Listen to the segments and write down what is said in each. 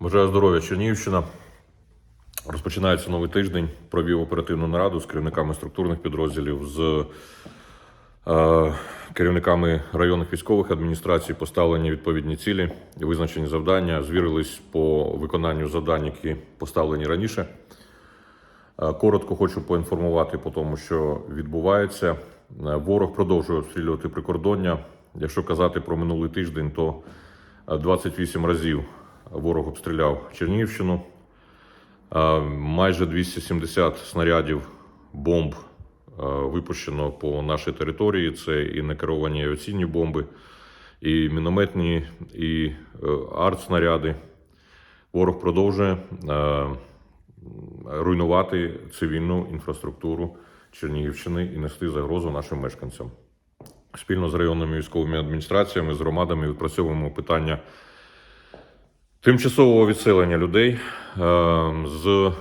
Бажаю здоров'я, Чернігівщина. Розпочинається новий тиждень. Провів оперативну нараду з керівниками структурних підрозділів, з е, керівниками районних військових адміністрацій, поставлені відповідні цілі і визначені завдання. Звірились по виконанню завдань, які поставлені раніше. Е, Коротко хочу поінформувати по тому, що відбувається. Е, Ворог продовжує обстрілювати прикордоння. Якщо казати про минулий тиждень, то е, 28 разів ворог обстріляв Чернігівщину. Е, Майже 270 снарядів бомб е, випущено по нашій території. Це і некеровані авіаційні бомби, і мінометні, і е, артснаряди. Ворог продовжує руйнувати цивільну інфраструктуру Чернігівщини і нести загрозу нашим мешканцям. Спільно з районними військовими адміністраціями, з громадами відпрацьовуємо питання тимчасового відселення людей е, з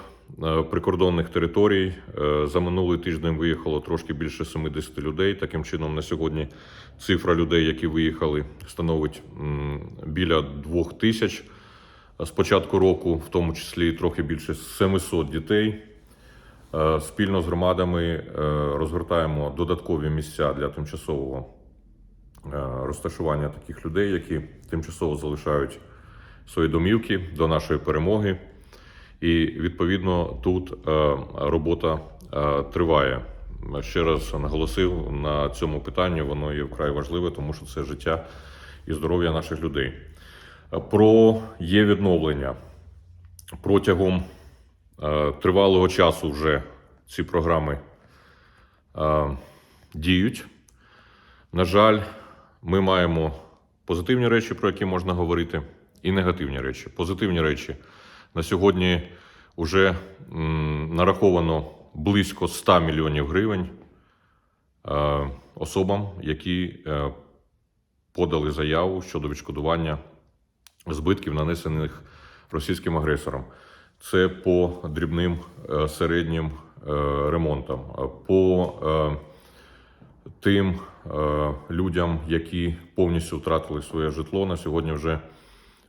е, прикордонних територій. Е, За минулий тиждень виїхало трошки більше 70 людей. Таким чином, на сьогодні цифра людей, які виїхали, становить біля 2 тисяч. З початку року, в тому числі трохи більше 700 дітей. Е, Спільно з громадами розгортаємо додаткові місця для тимчасового розташування таких людей, які тимчасово залишають свої домівки до нашої перемоги. І відповідно тут е, робота е, триває. Ще раз наголосив на цьому питанні, воно є вкрай важливе, тому що це життя і здоров'я наших людей. Про є відновлення протягом е, тривалого часу вже ці програми діють. На жаль, ми маємо позитивні речі, про які можна говорити, і негативні речі. Позитивні речі на сьогодні вже нараховано близько 100 мільйонів гривень е, особам, які е, подали заяву щодо відшкодування збитків, нанесених російським агресором. Це по дрібним е, середнім ремонтам, по тим людям, які повністю втратили своє житло. На сьогодні вже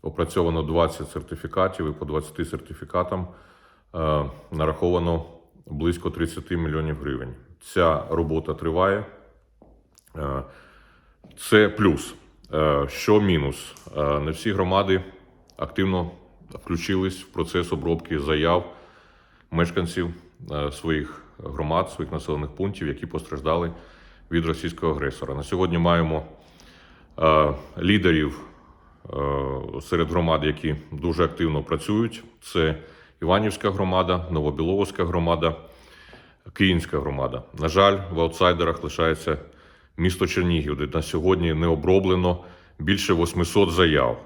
опрацьовано 20 сертифікатів, і по 20 сертифікатам е, нараховано близько 30 мільйонів гривень. Ця робота триває. Е, Це плюс. Е, Що мінус? Не всі громади активно включились в процес обробки заяв мешканців своїх громад, своїх населених пунктів, які постраждали від російського агресора. На сьогодні маємо лідерів серед громад, які дуже активно працюють. Це Іванівська громада, Новобіловська громада, Київська громада. На жаль, в аутсайдерах лишається місто Чернігів, де на сьогодні не оброблено більше 800 заяв.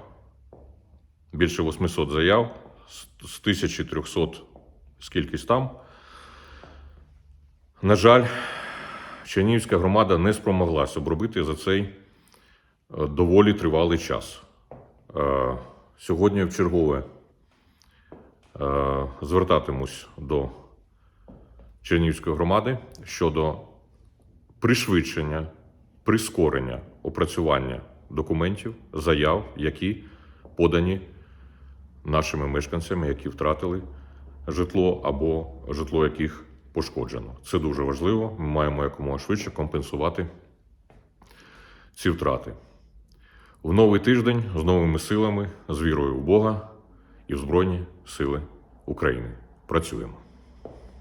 Більше 800 заяв з- з 1300 скількись там. На жаль, Чернігівська громада не спромоглася обробити за цей е, доволі тривалий час. Е, Сьогодні в чергове е, звертатимусь до Чернігівської громади щодо пришвидшення, прискорення опрацювання документів, заяв, які подані нашими мешканцями, які втратили житло або житло яких пошкоджено. Це дуже важливо. Ми маємо якомога швидше компенсувати ці втрати. В новий тиждень з новими силами, з вірою в Бога і в Збройні Сили України. Працюємо.